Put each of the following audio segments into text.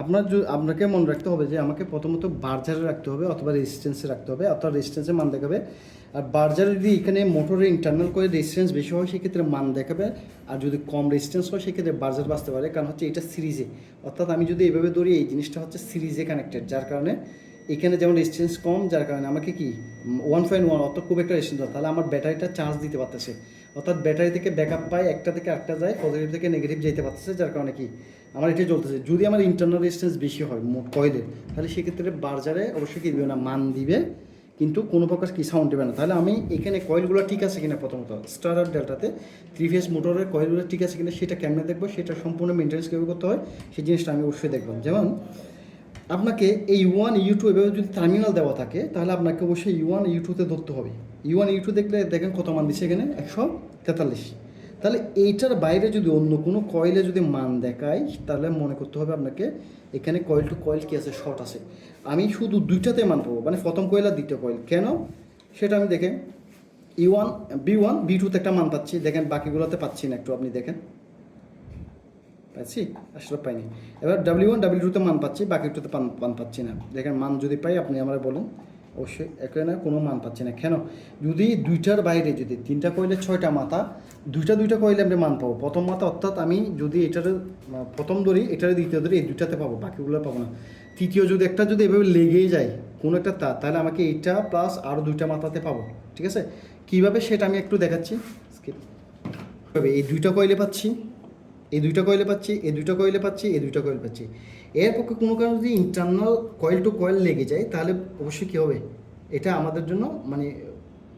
আপনার আপনাকে মনে রাখতে হবে যে আমাকে প্রথমত বার্জারে রাখতে হবে অথবা রেজিস্ট্যান্সে রাখতে হবে, অথবা রেজিস্ট্যান্সে মান দেখাবে। আর বার্জারে যদি এখানে মোটরের ইন্টারনাল করে রেজিস্ট্যান্স বেশি হয়, সেক্ষেত্রে মান দেখাবে। আর যদি কম রেজিস্ট্যান্স হয়, সেক্ষেত্রে বার্জার বাঁচতে পারে। কারণ হচ্ছে এটা সিরিজে অর্থাৎ আমি যদি এভাবে ধরি, এই জিনিসটা হচ্ছে সিরিজে কানেক্টেড যার কারণে এখানে যেমন রেজিস্ট্যান্স কম, যার কারণে আমাকে কি ওয়ান পয়েন্ট ওয়ান অর্থাৎ খুব একটা রেজিস্ট্যান্স তাহলে আমার ব্যাটারিটা চার্জ দিতে পারতেছে। অর্থাৎ ব্যাটারি থেকে ব্যাকআপ পায়, একটা থেকে আরেকটা যায় পজিটিভ থেকে নেগেটিভ যেতে পারতেছে, যার কারণে কি, আমার এটা চলতেছে। যদি আমার ইন্টারনাল রেজিস্ট্যান্স বেশি হয়, মোট কয়েলের, তাহলে সেক্ষেত্রে বার্জারে অবশ্যই কি দিবে না, মান দিবে, কিন্তু কোনো প্রকার কি সাউন্ড দেবে না। তাহলে আমি এখানে কয়েলগুলো ঠিক আছে কিনা প্রথমত? স্টার আর ডেল্টাতে থ্রি ফেস মোটরের কয়েলগুলো ঠিক আছে কিনা, সেটা কেমনে দেখব? সেটা সম্পূর্ণ মেনটেন্স কীভাবে করতে হয়, সেই জিনিসটা আমি অবশ্যই দেখলাম যেমন আপনাকে এই ওয়ান ইউ টু এভাবে যদি টার্মিনাল দেওয়া থাকে, তাহলে আপনাকে অবশ্যই ইউ ওয়ান ইউ টুতে ধরতে হবে। ইউ ওয়ান ইউ টু দেখলে দেখেন কত মান দিচ্ছে এখানে? একশো তেতাল্লিশ। তাহলে এইটার বাইরে যদি অন্য কোনো কয়েলে যদি মান দেখায় তাহলে মনে করতে হবে আপনাকে এখানে কয়েল টু কয়েল কী আছে? শর্ট আছে। আমি শুধু দুইটাতে মান পাবো মানে প্রথম কয়েল আর দ্বিতীয় কয়েল কেন? সেটা আমি দেখেন E one B one B টুতে একটা মান পাচ্ছি। দেখেন বাকিগুলোতে পাচ্ছি না একটু, আপনি দেখেন। পাচ্ছি আসলে পাইনি। এবার ডাব্লিউ ওয়ান ডাব্লিউ টুতে মান পাচ্ছি, বাকি টুতে পান মান পাচ্ছি না। দেখেন, মান যদি পাই, আপনি আমার বলুন, অবশ্যই এখানে কোনো মান পাচ্ছি না। কেন? যদি দুইটার বাইরে, যদি তিনটা কইলে ছয়টা মাথা, দুইটা দুইটা কইলে আমরা মান পাবো। প্রথম মাথা, অর্থাৎ আমি যদি এটার প্রথম ধরি, এটার দ্বিতীয় ধরি, এই দুইটাতে পাবো, বাকিগুলো পাবো না। তৃতীয় যদি একটা যদি এভাবে লেগেই যায়, কোনো একটা তার তাহলে আমাকে এইটা প্লাস আরও দুইটা মাথাতে পাবো, ঠিক আছে? কীভাবে সেটা আমি একটু দেখাচ্ছি. এই দুইটা কয়েলে পাচ্ছি। এই দুইটা কয়েলে পাচ্ছি এই দুইটা কয়েলে পাচ্ছি এই দুইটা কয়েল পাচ্ছি। এর পক্ষে কোনো কারণে যদি ইন্টারনাল কয়েল টু কয়েল লেগে যায় তাহলে অবশ্যই কী হবে? এটা আমাদের জন্য মানে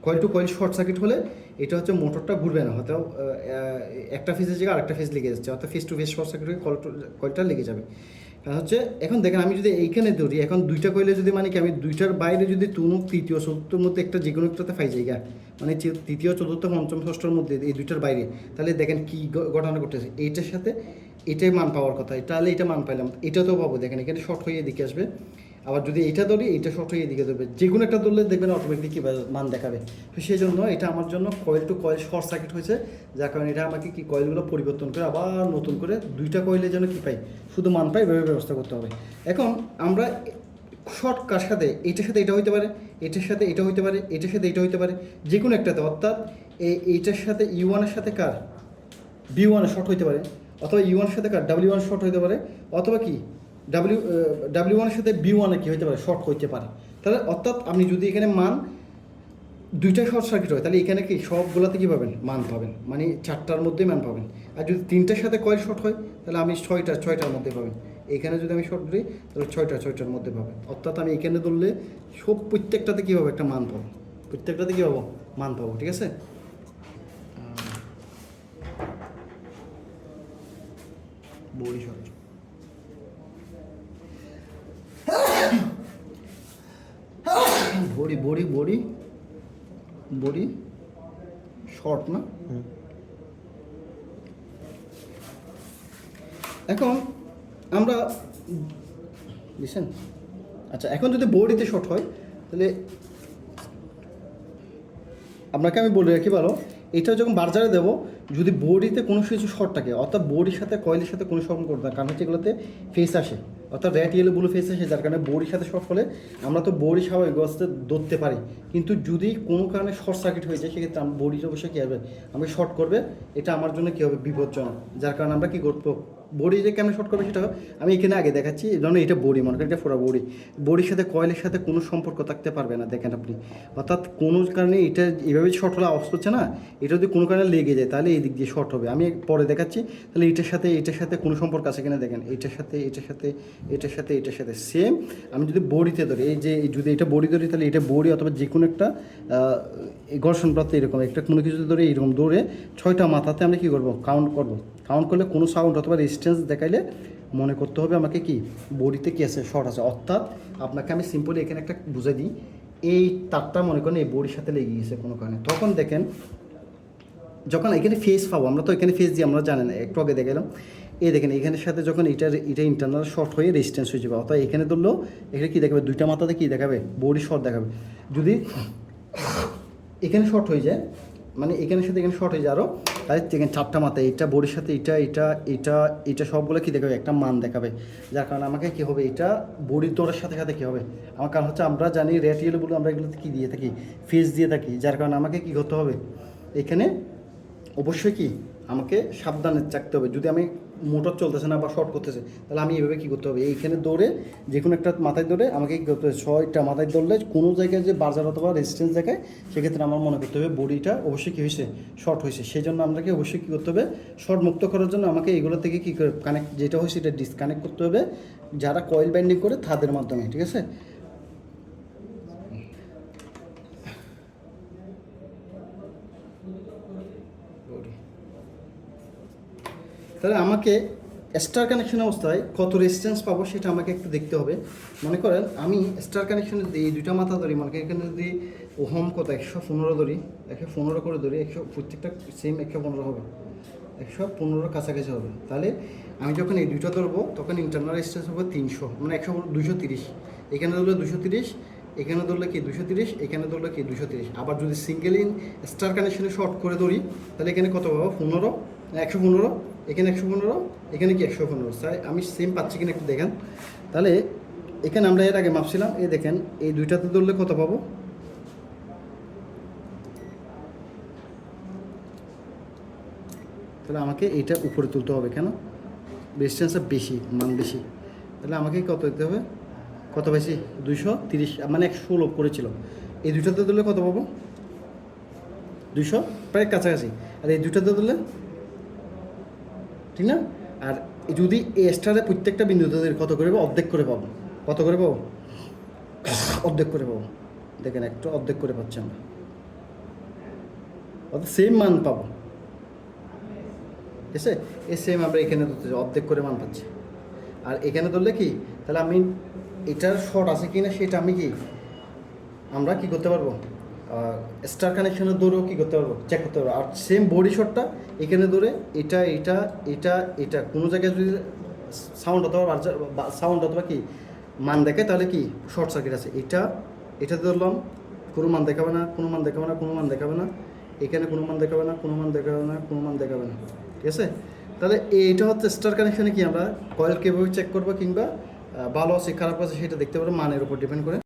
coil to coil short circuit হলে এটা হচ্ছে মোটরটা ঘুরবে না হয়তো একটা ফেজের জায়গায় আরেকটা ফেজ লেগে যাচ্ছে অর্থাৎ phase to phase short circuit হয়ে কয়েল কয়েলটা লেগে যাবে। কারণ হচ্ছে এখন দেখেন আমি যদি এইখানে ধরি এখন দুইটা কইলে যদি মানে কি আমি দুইটার বাইরে যদি কোনো তৃতীয় চতুর্থর মধ্যে একটা যে কোনো একটাতে ফাই যাই গা, মানে তৃতীয়, চতুর্থ পঞ্চম ষষ্ঠর মধ্যে এই দুইটার বাইরে, তাহলে দেখেন কি ঘটনা ঘটেছে এইটার সাথে এটাই মান পাওয়ার কথা। তাহলে এটা মান পাইলাম। এটা তো পাবো। দেখেন এখানে শর্ট হয়ে এদিকে আসবে। আবার যদি এটা ধরি, এটা শর্ট হয়ে এদিকে ধরবে। যে কোনো একটা ধরলে দেখবেন অটোমেটিক কী মান দেখাবে। তো সেই জন্য এটা আমার জন্য coil to coil short circuit হয়েছে। যার কারণে এটা আমাকে কি কয়েলগুলো পরিবর্তন করে আবার নতুন করে দুইটা কয়েলে যেন কী পাই? শুধু মান পাই, এভাবে ব্যবস্থা করতে হবে। এখন আমরা শর্ট কার সাথে? এটার সাথে এটা হইতে পারে, এটার সাথে এটা হইতে পারে, এটার সাথে এটা হইতে পারে যে কোনো একটাতে অর্থাৎ এই এইটার সাথে ইউ ওয়ানের সাথে কার? বি ওয়ানে শর্ট হইতে পারে, অথবা ইউ ওয়ানের সাথে কার? ডাব্লিউ ওয়ান শর্ট হইতে পারে, অথবা কি? ডাব্লিউ ডাব্লিউ ওয়ানের সাথে বি ওয়ানে কী হইতে পারে? শর্ট হইতে পারে। তাহলে অর্থাৎ আপনি যদি এখানে মান, দুইটা শর্ট সার্কিট হয়, তাহলে এখানে কি সবগুলোতে কী পাবেন? মান পাবেন। মানে চারটার মধ্যেই মান পাবেন। আর যদি তিনটার সাথে কয়েল শর্ট হয়, তাহলে আপনি ছয়টা, ছয়টার মধ্যে পাবেন। এখানে যদি আমি শর্ট ধরি তাহলে ছয়টা ছয়টার মধ্যে পাবেন অর্থাৎ আমি এখানে ধরলে সব প্রত্যেকটাতে কী হবে? একটা মান পাবো। প্রত্যেকটাতে কী পাবো? মান পাবো ঠিক আছে? বড়ি বড়ি বড়ি বড়ি বড়ি শর্ট না? এখন আমরা বুঝছেন আচ্ছা এখন যদি বড়িতে শর্ট হয়, তাহলে আপনাকে আমি বলে রাখি ভালো, এটা যখন বার্জারে দেবো, যদি বডিতে কোনো কিছু শর্ট থাকে, অর্থাৎ বডির সাথে কয়েলের সাথে কোনো শর্ট করতে কারণ হচ্ছে এগুলোতে ফেস আসে, অর্থাৎ রেড ইয়েলো ব্লু ফেস আসে, যার কারণে বডির সাথে শর্ট হলে আমরা তো বডি স্বাভাবিক অবস্থায় ধরতে পারি। কিন্তু যদি কোনো কারণে শর্ট সার্কিট হয়ে যায়, সেক্ষেত্রে আমার বডির অবশ্যই কী হবে? আমাকে শর্ট করবে, এটা আমার জন্য কী হবে? বিপজ্জনক, যার কারণে আমরা কী করব? বডি যে কেমন শর্ট করবে সেটা আমি এখানে আগে দেখাচ্ছি। যেন এটা বডি, মনে করেন এটা ফোরা বডি। বডির সাথে কয়েলের সাথে কোনো সম্পর্ক থাকতে পারবে না, দেখেন আপনি। অর্থাৎ কোনো কারণে এটা এভাবে শর্ট হলে আওয়াজ হচ্ছে না, এটা যদি কোনো কারণে লেগে যায় তাহলে এই দিক দিয়ে শর্ট হবে। আমি পরে দেখাচ্ছি, তাহলে এটার সাথে এটার সাথে কোনো সম্পর্ক আছে কিনা দেখেন। এটার সাথে এটার সাথে এটার সাথে এটার সাথে সেম আমি যদি বডিতে ধরি, এই যে যদি এটা বডি ধরি, তাহলে এটা বডি অথবা যে কোনো একটা ঘর্ষণপ্রাপ্ত এরকম। একটা কোনো কিছু ধরে এরকম দৌড়ে ছয়টা মাথাতে আমরা কী করব? কাউন্ট করব। কাউন্ট করলে কোনো সাউন্ড অথবা রেজিস্ট্যান্স দেখাইলে মনে করতে হবে আমাকে কি? বডিতে কি আছে? শর্ট আছে। অর্থাৎ আপনাকে আমি সিম্পলি এখানে একটা বুঝাই দিই। এই তারটা মনে করেন এই বডির সাথে লেগে গেছে কোনো কারণে। তখন দেখেন, যখন এখানে ফেস পাবো, আমরা তো এখানে ফেস দিয়ে আমরা জানেন, একটু আগে দেখালাম এই দেখেন, এখানের সাথে যখন এটার এটা ইন্টারনাল শর্ট হয়ে রেজিস্ট্যান্স হয়ে যাবে, অর্থাৎ এখানে ধরলেও এখানে কী দেখাবে? দুইটা মাথাতে কী দেখাবে? বডি শর্ট দেখাবে। যদি এখানে শর্ট হয়ে যায় মানে এখানের সাথে এখানে শর্ট হয়ে আরও তাই এখানে চারটা মাথা, এটা বডির সাথে এটা এটা এটা এটা সবগুলো কী দেখাবে? একটা মান দেখাবে। যার কারণে আমাকে কী হবে? এটা বডির তোড়ার সাথে সাথে কী হবে? আমার কারণ হচ্ছে আমরা জানি রেট ইয়েলোগুলো আমরা এগুলোতে কী দিয়ে থাকি? ফেস দিয়ে থাকি। যার কারণে আমাকে কী করতে হবে? এখানে অবশ্যই কি আমাকে সাবধানে থাকতে হবে। যদি আমি মোটর চলতেছে না বা শর্ট করতেছে, তাহলে আমি এভাবে কী করতে হবে? এইখানে দৌড়ে যে কোনো একটা মাথায় দৌড়ে আমাকে কী করতে হবে? ছয়টা মাথায় দৌড়লে কোনো জায়গায় যে বাজার অথবা রেজিস্ট্যান্স দেখায়, সেক্ষেত্রে আমার মনে করতে হবে বডিটা অবশ্যই কী হয়েছে? শর্ট হয়েছে। সেই জন্য আমাকে অবশ্যই কী করতে হবে? শর্ট মুক্ত করার জন্য আমাকে এগুলো থেকে কী করে কানেক্ট যেটা হয়েছে এটা ডিসকানেক্ট করতে হবে। যারা কয়েল বাইন্ডিং করে তাদের মাধ্যমে, ঠিক আছে? তাহলে আমাকে স্টার কানেকশন অবস্থায় কত রেজিস্ট্যান্স পাবো সেটা আমাকে একটু দেখতে হবে। মনে করেন আমি স্টার কানেকশনে যদি এই দুইটা মাথা ধরি, মনে এখানে যদি ওহম কত একশো পনেরো ধরি, একশো পনেরো করে ধরি, একশো প্রত্যেকটা সেম একশো পনেরো হবে, একশো পনেরোর কাছাকাছি হবে। তাহলে আমি যখন এই দুইটা ধরবো, তখন ইন্টারনাল রেজিস্ট্যান্স হবে তিনশো মানে একশো দুশো তিরিশ, এখানে ধরলে দুশো তিরিশ এখানে ধরলে কি দুশো তিরিশ, এখানে ধরলে কি দুশো তিরিশ। আবার যদি সিঙ্গেল ইন স্টার কানেকশনে শর্ট করে ধরি, তাহলে এখানে কত পাবো? পনেরো, একশো পনেরো, এখানে একশো পনেরো, এখানে কি একশো পনেরো? তাই আমি সেম পাচ্ছি কিনা একটু দেখেন। তাহলে এখানে আমরা এর আগে মাপছিলাম, এই দেখেন, এই দুইটাতে ধরলে কত পাবো? তাহলে আমাকে এইটা উপরে তুলতে হবে কেন? ডিস্টেন্সটা বেশি, মান বেশি। তাহলে আমাকে কত দিতে হবে? কত বেশি দুইশো তিরিশ মানে একশো ষোলো করেছিল। এই দুইটাতে দিলে কত পাবো? দুইশো? প্রায় কাছাকাছি। আর এই দুইটাতে দিলে ঠিক না? আর যদি এই স্টারে প্রত্যেকটা বিন্দুতে কত করে পাবো? অর্ধেক করে পাবো। কত করে পাবো? অর্ধেক করে পাবো। দেখেন, একটু অর্ধেক করে পাচ্ছি আমরা। অর্থাৎ সেম মান পাবো। ঠিক আছে? এই সেম আমরা এখানে ধরতে অর্ধেক করে মান পাচ্ছি। আর এখানে ধরলে কি? তাহলে আমি এটার শর্ট আছে কি না সেটা আমি কি আমরা কি করতে পারব? স্টার কানেকশনের দৌড়েও কী করতে পারব? চেক করতে পারব। আর সেম বডি শটটা এখানে দৌড়ে এটা এটা এটা এটা। কোনো জায়গায় যদি সাউন্ড অথবা সাউন্ড অথবা কি মান দেখে, তাহলে কি? শর্ট সার্কিট আছে। এটা এটা ধরলাম, কোনো মান দেখাবে না, কোনো মান দেখাবে না, কোনো মান দেখাবে না। এখানে কোনো মান দেখাবে না, কোনো মান দেখাবে না, কোনো মান দেখাবে না। ঠিক আছে? তাহলে এইটা হচ্ছে স্টার কানেকশনে কি আমরা কয়েল কীভাবে চেক করব কিংবা ভালো আছে খারাপ আছে সেটা দেখতে পারব মানের উপর ডিপেন্ড করে।